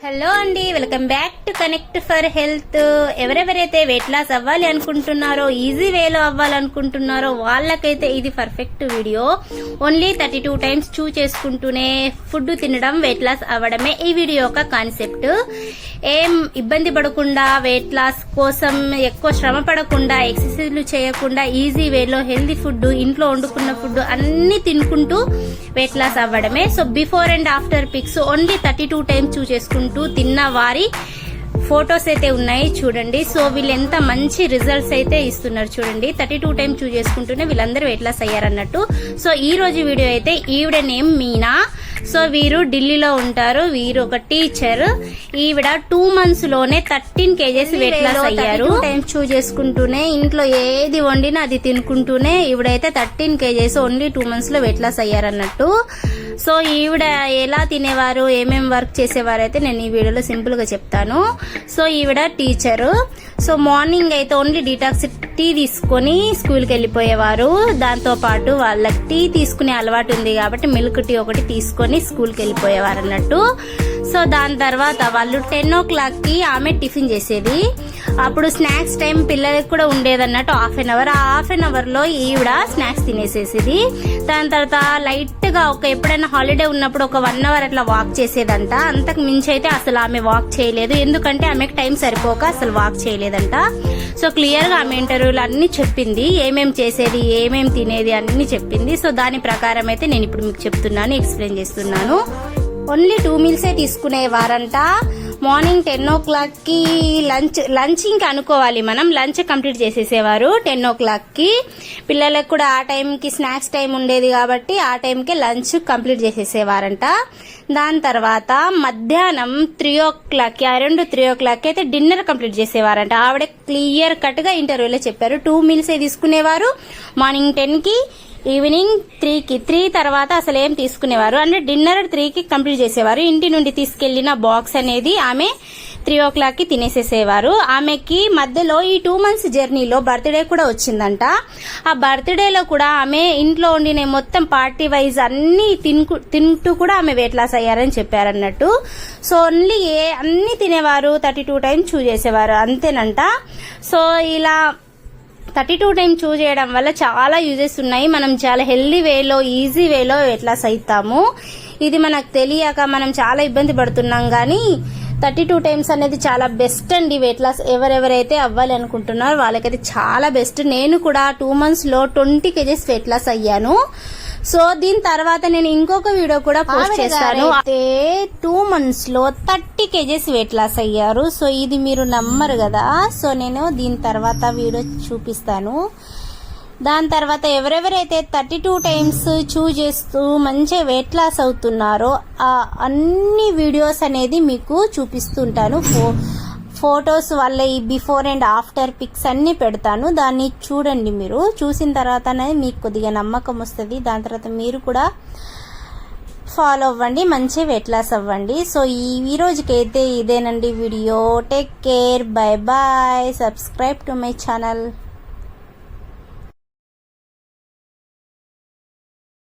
Hello అండి welcome back to connect for health. ఎవరెవరైతే weight loss అవ్వాలి అనుకుంటున్నారో ఈజీ వేలో అవ్వాలనుకుంటున్నారో వాళ్ళకైతే ఇది perfect video only thirty two times chew చేసుకుంటూనే ఫుడ్ తినడం వెయిట్ లాస్ అవ్వడమే ఈ వీడియో యొక్క కాన్సెప్ట్ ఏం ఇబ్బంది పడకుండా వెయిట్ లాస్ కోసం ఎక్కువ శ్రమ పడకుండా ఎక్సర్సైజ్లు చేయకుండా ఈజీ వేలో హెల్దీ ఫుడ్ ఇంట్లో వండుకున్న ఫుడ్ అన్ని తినుకుంటూ వెయిట్ లాస్ అవ్వడమే. So before and after pics only thirty two times chew చేసుకుంటూ తిన్న వారి ఫొటోస్ అయితే ఉన్నాయి చూడండి. సో వీళ్ళు ఎంత మంచి రిజల్ట్స్ అయితే ఇస్తున్నారు చూడండి. థర్టీ టూ టైమ్స్ చూ చేసుకుంటూనే వీళ్ళందరూ వెయిట్ లాస్ అయ్యారన్నట్టు. సో ఈ రోజు వీడియో అయితే ఈవిడ నేమ్ మీనా. సో వీరు ఢిల్లీలో ఉంటారు. వీరు ఒక టీచర్. ఈవిడ టూ మంత్స్లోనే థర్టీన్ కేజెస్ వెయిట్ లాస్ అయ్యారు. టైమ్స్ చూ చేసుకుంటూనే ఇంట్లో ఏది వండినా అది తినుకుంటూనే ఈవిడైతే థర్టీన్ కేజెస్ ఓన్లీ టూ మంత్స్లో వెయిట్ లాస్ అయ్యారన్నట్టు. సో ఈవిడ ఎలా తినేవారు ఏమేమి వర్క్ చేసేవారు అయితే నేను ఈ వీడియోలో సింపుల్గా చెప్తాను. సో ఈవిడ టీచరు సో మార్నింగ్ అయితే ఓన్లీ డీటాక్స్ టీ తీసుకొని స్కూల్కి వెళ్ళిపోయేవారు. దాంతోపాటు వాళ్ళకి టీ తీసుకునే అలవాటు ఉంది కాబట్టి మిల్క్ టీ ఒకటి తీసుకొని స్కూల్కి వెళ్ళిపోయేవారు అన్నట్టు సో దాని తర్వాత వాళ్ళు టెన్ ఓ క్లాక్కి ఆమె టిఫిన్ చేసేది. అప్పుడు స్నాక్స్ టైం పిల్లలకి కూడా ఉండేదన్నట్టు హాఫ్ అన్ అవర్. ఆ హాఫ్ అన్ అవర్లో ఈవిడ స్నాక్స్ తినేసేసేది. దాని తర్వాత లైట్గా ఒక ఎప్పుడైనా హాలిడే ఉన్నప్పుడు ఒక వన్ అవర్ అట్లా వాక్ చేసేదంట. అంతకు మించి అయితే అసలు ఆమె వాక్ చేయలేదు. ఎందుకంటే ఆమెకు టైం సరిపోక అసలు వాక్ చేయలేదంట. సో క్లియర్గా ఆమె ఇంటర్వ్యూలు అన్ని చెప్పింది. ఏమేమి చేసేది ఏమేమి తినేది అన్ని చెప్పింది. సో దాని ప్రకారం అయితే నేను ఇప్పుడు మీకు చెప్తున్నాను ఎక్స్ప్లెయిన్ చేస్తున్నాను. ఓన్లీ టూ మీల్సే తీసుకునేవారంట మార్నింగ్ టెన్ ఓ క్లాక్కి లంచ్ లంచ్ ఇంకా అనుకోవాలి మనం. లంచ్ కంప్లీట్ చేసేసేవారు టెన్ ఓ క్లాక్కి. పిల్లలకు కూడా ఆ టైంకి స్నాక్స్ టైం ఉండేది కాబట్టి ఆ టైంకి లంచ్ కంప్లీట్ చేసేసేవారంట. దాని తర్వాత మధ్యాహ్నం త్రీ ఓ క్లాక్కి కి రెండు త్రీ ఓ క్లాక్కి అయితే డిన్నర్ కంప్లీట్ చేసేవారంట. ఆవిడ క్లియర్ కట్గా ఇంటర్వ్యూలో చెప్పారు. టూ మీల్సే తీసుకునేవారు. మార్నింగ్ టెన్కి ఈవినింగ్ త్రీకి త్రీ తర్వాత అసలు ఏం తీసుకునేవారు? అంటే డిన్నర్ త్రీకి కంప్లీట్ చేసేవారు. ఇంటి నుండి తీసుకెళ్ళిన బాక్స్ అనేది ఆమె త్రీ ఓ క్లాక్కి తినేసేసేవారు. ఆమెకి మధ్యలో ఈ టూ మంత్స్ జర్నీలో బర్త్డే కూడా వచ్చిందంట. ఆ బర్త్డేలో కూడా ఆమె ఇంట్లో ఉండిన మొత్తం పార్టీ వైజ్ అన్ని తినుకు తింటూ కూడా ఆమె వెయిట్ లాస్ అయ్యారని చెప్పారన్నట్టు. సో ఓన్లీ ఏ అన్ని తినేవారు థర్టీ టూ టైమ్స్ చూ చేసేవారు. అంతేనంట. సో ఇలా థర్టీ టూ టైం చూస్ చేయడం వల్ల చాలా యూజెస్ ఉన్నాయి. మనం చాలా హెల్దీ వేలో ఈజీ వేలో వెయిట్ లాస్ అవుతాము ఇది మనకు తెలియక మనం చాలా ఇబ్బంది పడుతున్నాం కానీ థర్టీ టూ టైమ్స్ అనేది చాలా బెస్ట్ అండి. వెయిట్ లాస్ ఎవరెవరైతే అవ్వాలి అనుకుంటున్నారో వాళ్ళకైతే చాలా బెస్ట్. నేను కూడా టూ మంత్స్లో ట్వంటీ కేజెస్ వెయిట్ లాస్ అయ్యాను. సో దీని తర్వాత నేను ఇంకొక వీడియో కూడా పోస్ట్ చేస్తాను. అయితే టూ మంత్స్లో థర్టీ కేజెస్ వెయిట్ లాస్ అయ్యారు. సో ఇది మీరు నమ్మరు కదా. సో నేను దీని తర్వాత వీడియో చూపిస్తాను. దాని తర్వాత ఎవరెవరైతే థర్టీ టూ టైమ్స్ చూ చేస్తూ మంచిగా వెయిట్ లాస్ అవుతున్నారో ఆ అన్ని వీడియోస్ అనేది మీకు చూపిస్తుంటాను. ఫో ఫొటోస్ వాళ్ళ ఈ బిఫోర్ అండ్ ఆఫ్టర్ పిక్స్ అన్నీ పెడతాను. దాన్ని చూడండి మీరు. చూసిన తర్వాతనే మీకు కొద్దిగా నమ్మకం వస్తుంది. దాని తర్వాత మీరు కూడా ఫాలో అవ్వండి మంచి వెయిట్ లాస్ అవ్వండి. సో ఈ ఈ రోజుకైతే ఇదేనండి video. Take care bye bye subscribe to my channel